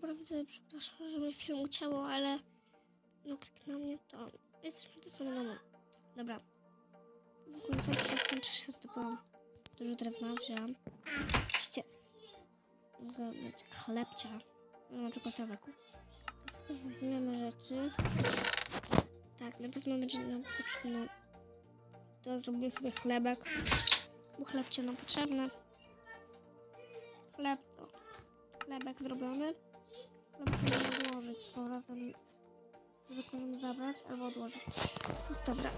naprawdę przepraszam, że mi film ucięło, ale no klik na mnie to jesteśmy to samo domu. Dobra. W ogóle zobaczcie, jak kończy się zdobyłam. Dużo drewna wzięłam. Oczywiście mogę mieć chlebcia. No tylko taweku. Więc weźmiemy rzeczy. Tak, na pewno będzie nam potrzebne. To zrobimy sobie chlebek. Bo chlebcie nam potrzebne. Chleb chlebek zrobiony. Nie odłożyć z powrotem. Żeby komuś zabrać albo odłożyć. Więc dobra.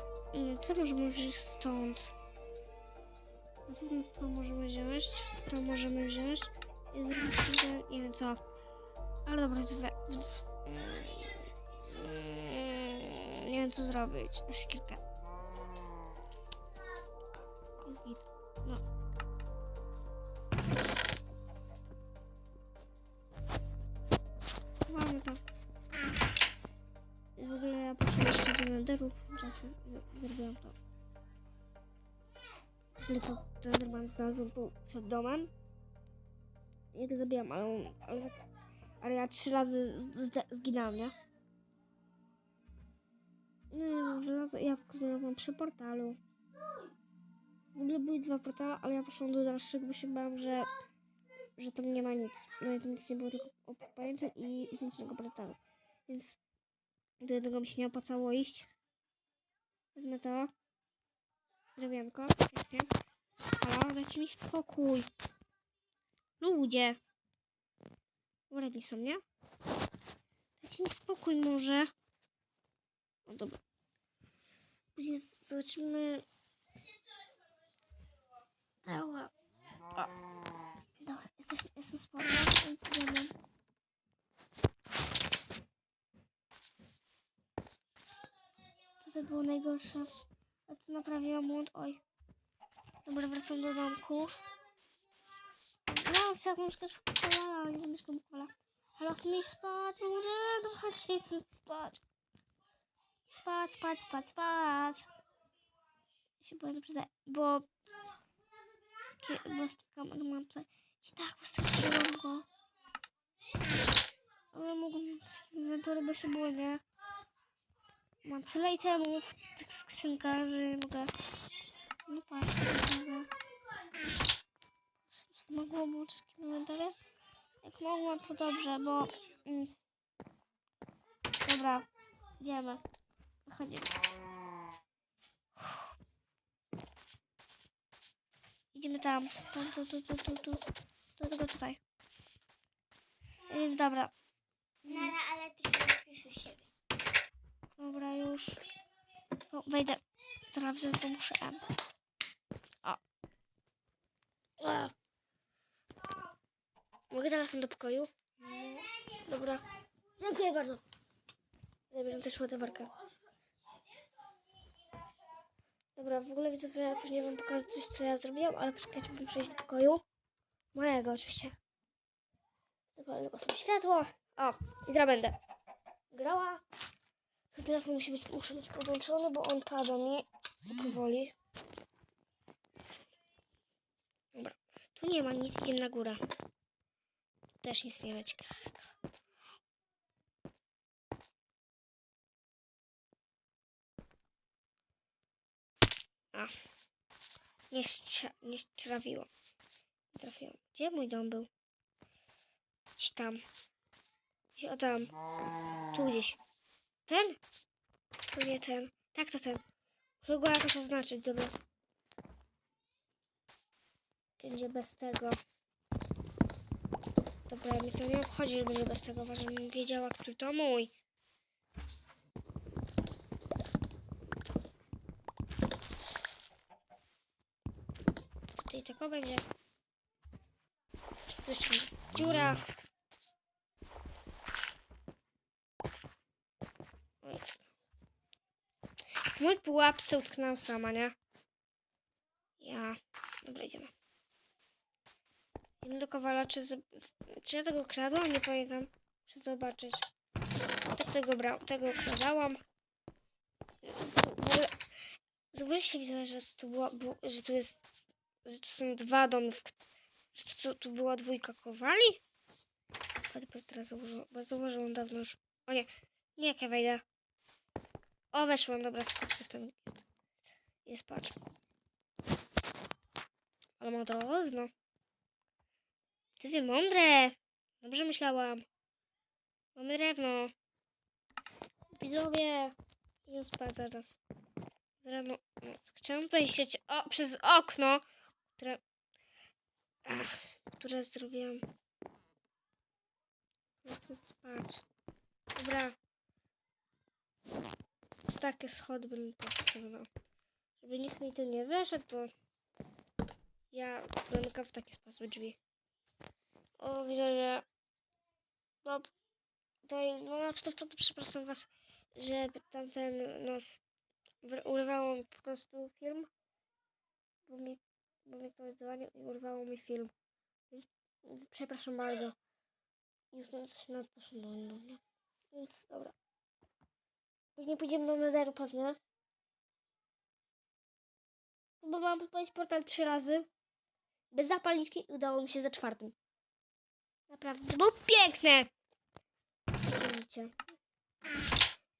Co możemy wziąć stąd? Na pewno to możemy wziąć. To możemy wziąć. I zrobić sobie nie wiem co. Ale dobra, więc... Mm, nie wiem co zrobić. Kilka. Jest git. No. Netheru w tym czasie. Z- Zrobiłam to. Ogóle to, Enderman znalazłem tu przed domem. Ja go zabijam, ale, on- ale, ale ja trzy razy zginąłem, nie? Wiem, żelazo jabłko znalazłam przy portalu. W ogóle były dwa portale, ale ja poszłam do dalszego, bo się bałam, że, że tam nie ma nic. No i tam nic nie było, tylko oprócz pajęczy i znicznego portalu. Więc do jednego mi się nie opłacało iść. Wezmę to. Drewienko. Pięknie. Halo, dajcie mi spokój. Ludzie. Wredni są, nie? Dajcie mi spokój może. No dobra. Później zobaczymy. Dała. Dobra, jesteśmy, jestem sporo, więc idziemy. Tutaj było najgorsze. A tu naprawiłam młot. Oj. Dobra, wracam do domku. Chcę mieszkać w kola, ale nie w kola. Ale chcę mi spać, może no chodź, nie chcę spać. Spać, spać, spać, spać. Ja się boję naprawdę, bo... Bo spotkałam Adama i tak postraszyłam go. Ale mogłem z inwentory, bo się boję, nie? Mam tyle itemów tych skrzynkach, że mogę... No patrzcie, mogę... Mogłam włączyć inwentory? Jak mogłam, to dobrze, bo... Mm, dobra, idziemy. Wychodzimy. Idziemy tam. Tam, tu, tu, tu, tu, tu. Do tego tutaj. Więc dobra. Nara, ale ty się u siebie. Dobra, już. O, wejdę. Wziąć, bo muszę M. O. O. Mogę telefon do pokoju? Dobra. Dziękuję bardzo. Zabieram też ładowarkę. Dobra, w ogóle widzę, że ja później wam pokażę coś, co ja zrobiłam, ale poczekajcie, bym przejść do pokoju. Mojego oczywiście. Zapalę tylko sobie światło. O, i zaraz będę grała. Telefon musi być, muszę być podłączony, bo on pada mi powoli. Dobra, tu nie ma nic, idziemy na górę. Też nic nie ma ciekawego. A, nie, strza, nie trafiło. Trafiłam. Gdzie mój dom był? Gdzieś tam. Gdzieś o tam. Tu gdzieś. Ten? To nie ten. Tak, to ten. Muszę go jakoś oznaczyć, dobra. Będzie bez tego. Dobra, mnie to nie obchodzi, że będzie bez tego. Żebym wiedziała, który to mój. Tutaj tylko będzie. Tu jeszcze dziura. Oj, w mój pułap se utknęłam sama, nie? Ja. Dobra, idziemy. Idziemy do kowala, czy, z- czy ja tego kradłam? Nie pamiętam. Muszę zobaczyć. Tak tego, bra tego kradałam. Zauważyliście, widzę, że tu, była, że tu jest... Że tu są dwa domy, w, że tu, tu była dwójka kowali? Chyba teraz założyłam, bo założyłam dawno już. O nie, nie jak ja wejdę. O, weszłam, dobra, skok jestem. Jest, jest patrz. Ale ma drewno. Ty wy mądre. Dobrze myślałam. Mamy drewno. Widzowie. Idę spać zaraz. Drewno. Chciałam wejść o, przez okno, które... Ach, które zrobiłam. Chcę spać. Dobra. Takie schody będę to postawiona. Żeby nikt mi tu nie wyszedł, to ja zamykam w taki sposób drzwi. O, widzę, że... No, to, no na przykład przepraszam was, że tamten, w- urwało mi po prostu film, bo mi, bo mi ktoś dzwonił i urwało mi film. Więc przepraszam bardzo. Już to coś nad poszło do mnie. Więc dobra. Później pójdziemy do Netheru pewnie. Próbowałam podpalić portal trzy razy. Bez zapalniczki udało mi się za czwartym. Naprawdę, to było piękne! Co Widzicie.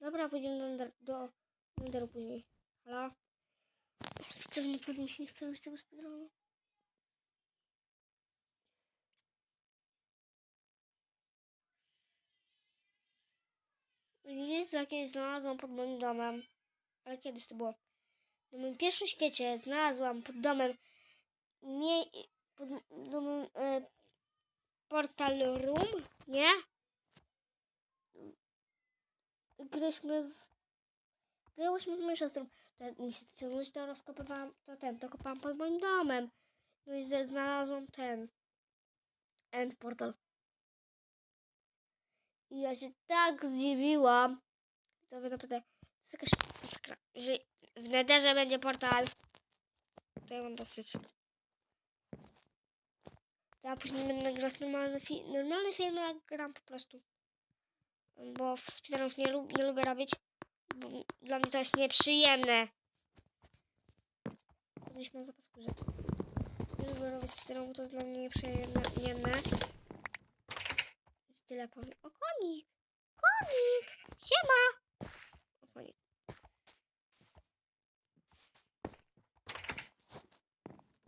Dobra, pójdziemy do, do Netheru później. Halo? Że naprawdę mi się nie chce robić tego speedrunu. Nic jakieś znalazłam pod moim domem. Ale kiedyś to było? Na moim pierwszym świecie znalazłam pod domem nie pod domem e, portal room, nie? Gryśmy z grałyśmy z moją siostrą. To mi się ciągnąć to rozkopywałam, to ten, to kopałam pod moim domem. No i znalazłam ten end portal. I ja się tak zdziwiłam. To naprawdę to jest jakaś iskra, że w Netherze będzie portal. To ja mam dosyć. Ja później będę nagrywać normalne, fi normalne filmy, jak gram po prostu. Bo w speedrunów nie, lub nie lubię robić. Bo dla mnie to jest nieprzyjemne. Byliśmy na zapas. Nie lubię robić speedrunów, to jest dla mnie nieprzyjemne. Tyle powiem. O konik! Konik! Siema! O konik.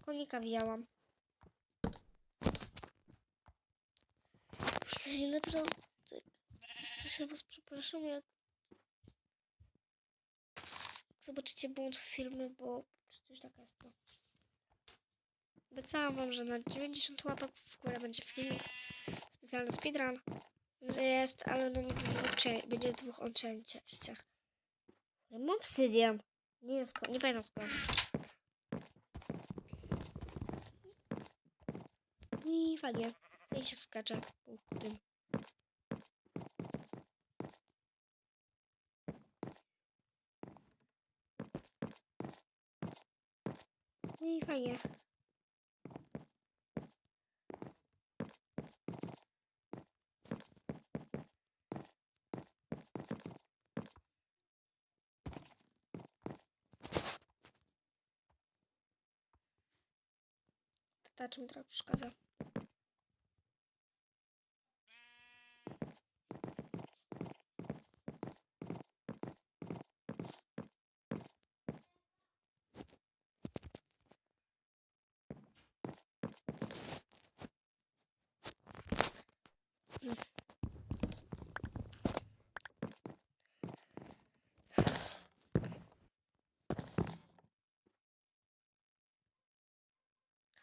Konika widziałam. Serio, naprawdę. To się was przepraszam, jak zobaczycie błąd w filmie, bo przecież taka jest to. Obiecałam wam, że na 90 łapek w górę będzie filmik specjalny speedrun. Że jest, ale no nie dwóch, będzie w dwóch on częściach. Mam obsydian. Nie jest, nie pamiętam skąd. I fajnie. I się skacze po tym. I fajnie. Ta mi trochę przeszkadza.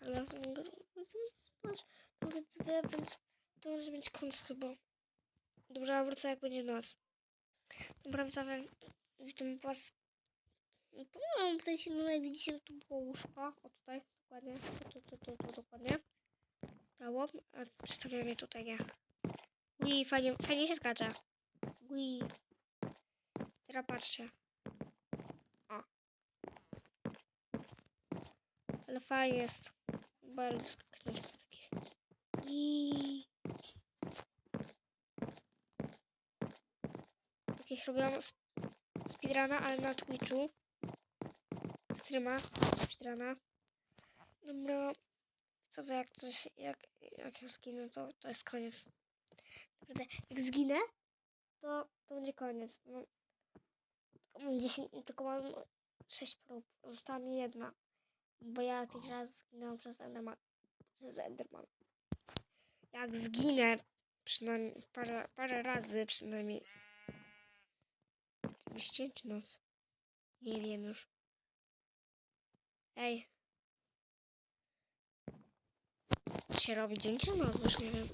Ale ja sobie go tyle, więc to może być koniec chyba. Dobrze, ja wrócę jak będzie noc. Dobra, widzowie, witam was. Pomyłam, tutaj się no, widzicie, tu było łóżko. O tutaj, dokładnie. Tu, tu, tu, tu, dokładnie. Stało. A przedstawiam je tutaj, nie. Ui, fajnie, fajnie się skacze. Ui. Teraz patrzcie. O. Ale fajnie jest. Bardzo. I takich robiłam sp- speedruna, ale na Twitchu. Streama speedruna. Dobra. Co wy, jak coś, jak, jak ja skinę, to, to jest koniec. Naprawdę, jak zginę, to, to będzie koniec. No, tylko, mam 10, tylko mam 6 prób. Została mi jedna. Bo ja 5 razy zginęłam przez Enderman. Przez Enderman. Jak zginę, przynajmniej parę, parę razy przynajmniej. Oczywiście, czy noc? Nie wiem już. Ej. Się robi? Dzień czy noc? Już nie wiem.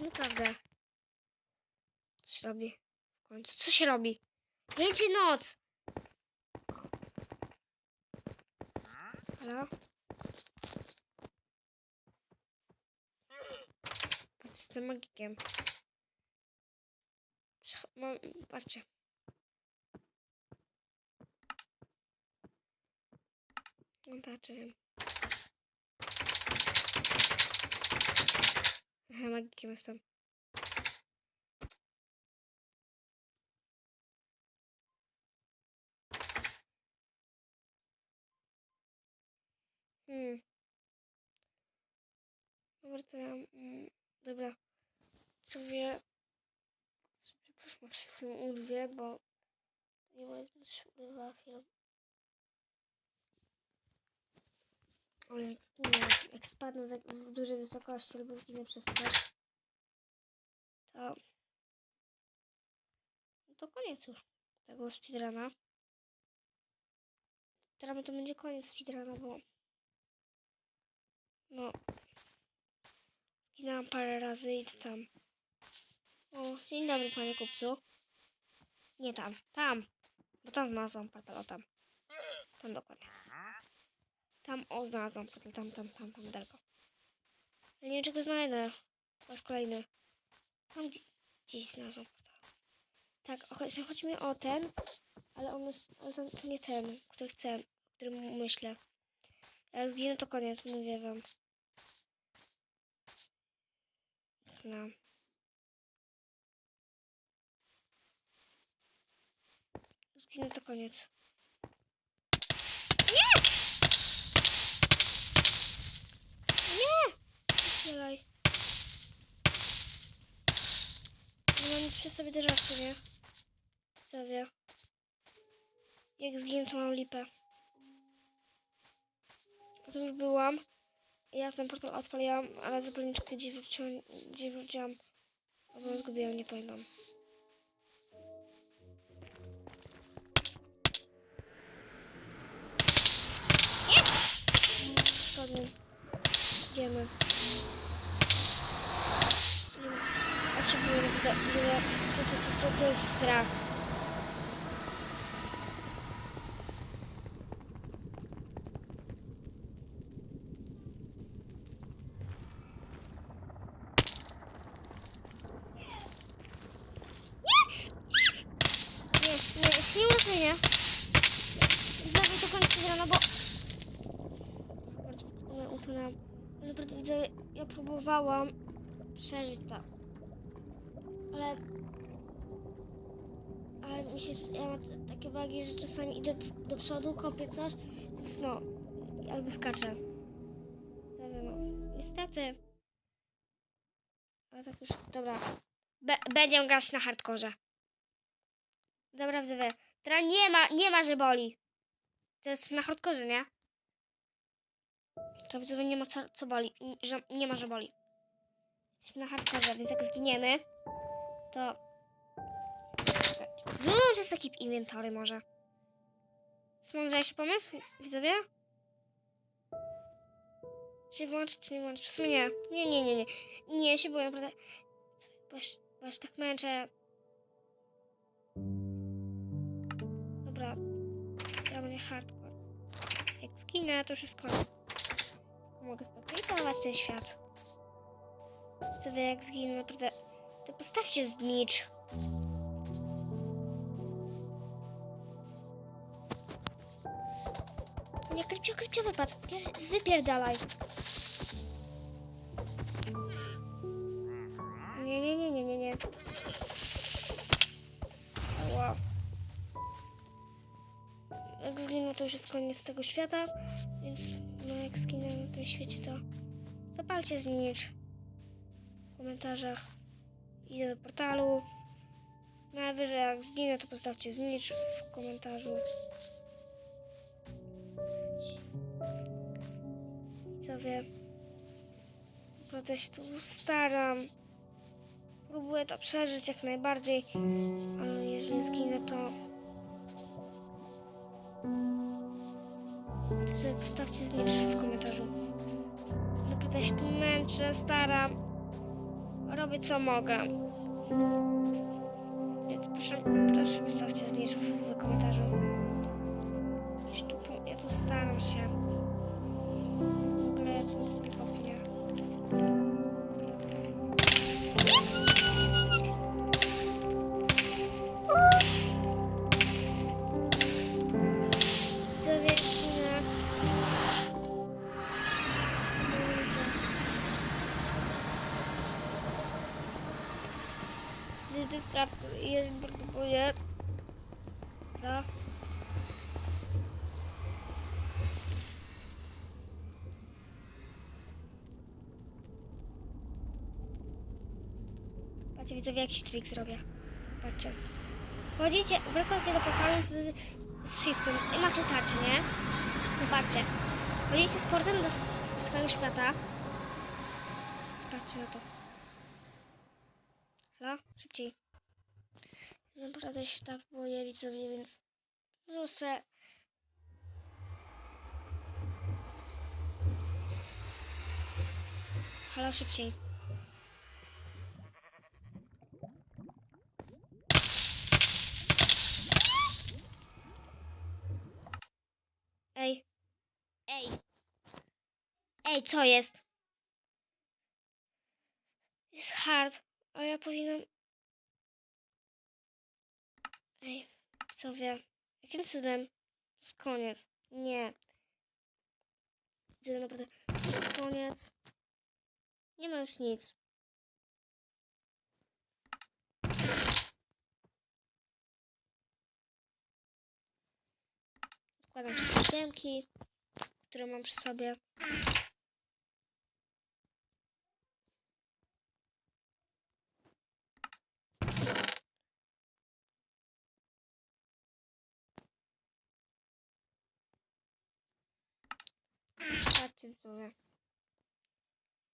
Naprawdę. Co się robi? W końcu. Co się robi? Dzień czy noc? Halo? Jestem magikiem. Przecho- Mam, patrzcie. No tak, czy wiem. Aha, magikiem jestem. Hmm. Dobra, to ja... Mm, dobra. Co wie... Przepraszam, jak się film urwie, bo... Nie ma jak się urywa film. Ale jak zginę, jak spadnę z, z dużej wysokości albo zginę przez coś, to... no To koniec już tego speedruna. Teraz to będzie koniec speedruna, bo... No... Zginęłam parę razy i to tam. O, dzień dobry panie kupcu. Nie tam, tam. Bo tam znalazłam portal, o tam. Tam dokładnie. Tam, o, znalazłam portal, tam, tam, tam, tam, daleko. Ale nie wiem, czego znajdę. Po raz kolejny. Tam gdzie- gdzieś znalazłam portal. Tak, chodzi, chodzi mi o ten, ale on jest, ale to, nie ten, który chcę, którym myślę. Jak zginę, to koniec, mówię wam. No. Zginę, to koniec. Strzelaj. Nie mam nic przy sobie racji, nie? Co wie. Jak zginę, to mam lipę. To już byłam. Ja ten portal odpaliłam, ale zapalniczkę gdzie wróciłam, gdzie wróciłam. Albo zgubiłam, nie pamiętam. Spadłem. Idziemy. A się boję, to, to, to, to jest strach. Nie, nie, nie, nie. Zawsze to koniec rano, bo... Bardzo utonęłam. Naprawdę widzę, ja próbowałam przeżyć to. Ale... Ale mi się... Ja mam takie wagi, że czasami idę do przodu, kopię coś, więc no... Albo skaczę. No. Niestety. Ale tak już... Dobra. Be będzie grać na hardkorze. Dobra, widzowie. Teraz nie ma, nie ma, że boli. To jest na hardkorze, nie? To widzowie nie ma co, co boli. Że, nie ma, że boli. Jesteśmy na hardkorze, więc jak zginiemy, to... Wyłączę sobie keep inventory może. Jest mądrzejszy pomysł, widzowie? Czy włączyć, czy nie włączyć? W sumie nie. Nie, nie, nie, nie. Nie, się boję naprawdę. Bo bo tak męczę. Hardcore. Jak zginę, to już jest koniec. Mogę stopitować ten świat. Co wie, jak zginę, naprawdę. To postawcie znicz. Nie, krypcio, krypcio, wypadł. Pier- Wypierdalaj. To już jest koniec tego świata. Więc, no, jak zginę na tym świecie, to zapalcie znicz w komentarzach. Idę do portalu. Najwyżej jak zginę, to postawcie znicz w komentarzu. Widzowie, naprawdę się tu staram. Próbuję to przeżyć jak najbardziej, ale jeżeli zginę, to... To sobie postawcie znicz w komentarzu. Naprawdę się tu męczę, staram. Robię co mogę. Więc proszę, proszę postawcie znicz w, komentarzu. Ja tu staram się. W ogóle ja tu nic nie Patrzcie, widzowie, jakiś trik zrobię. Patrzcie. Wchodzicie, wracacie do portalu z, z shiftem i macie tarczę, nie? To patrzcie. Wchodzicie z portem do swojego świata. Patrzcie na to. Halo? Szybciej. Naprawdę się tak boję, widzowie, więc proszę. Halo, szybciej. Ej. Ej. Ej, co jest? Jest hard, a ja powinnam... Ej, co wie? Jakim cudem? To jest koniec. Nie. Widzę naprawdę, to jest koniec. Nie ma już nic. Odkładam systemki, które mam przy sobie.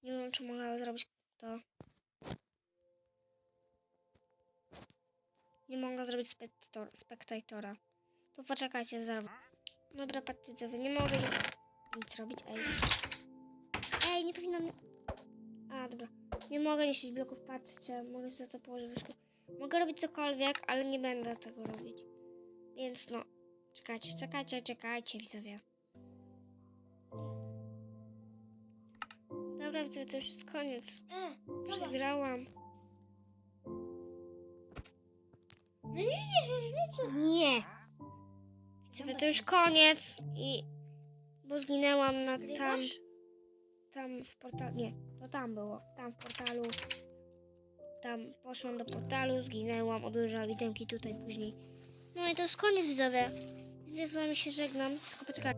Nie wiem, czy mogę zrobić to. Nie mogę zrobić spektator, spektatora. To poczekajcie zaraz. Dobra, patrzcie widzowie, nie mogę nic, nic robić. Ej. Ej, nie powinnam... A, dobra. Nie mogę niszczyć bloków, patrzcie. Mogę sobie to położyć w łóżku. Mogę robić cokolwiek, ale nie będę tego robić. Więc no, czekajcie, czekajcie, czekajcie widzowie. Widzowie, to już jest koniec. E. Przegrałam. No nie widzisz różnicy? Nie. Widzowie, to już koniec i... Bo zginęłam na tam... Tam w portalu... Nie, to tam było. Tam w portalu. Tam poszłam do portalu, zginęłam, odłożyłam itemki tutaj później. No i to jest koniec, widzowie. Widzę, z wami się żegnam. Tylko poczekaj.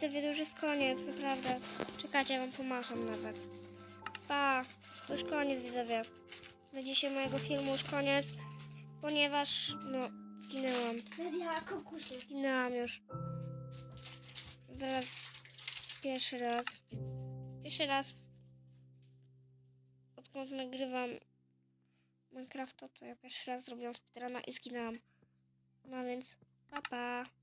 Widzowie, to już jest koniec, naprawdę. Czekajcie, ja wam pomacham nawet. Pa, to już koniec, widzowie. Na dzisiaj mojego filmu już koniec, ponieważ, no, zginęłam. Nadia, kokusie. Zginęłam już. Zaraz pierwszy raz. Pierwszy raz. Odkąd nagrywam Minecrafta, to ja pierwszy raz zrobiłam speedruna i zginęłam. No więc, pa pa.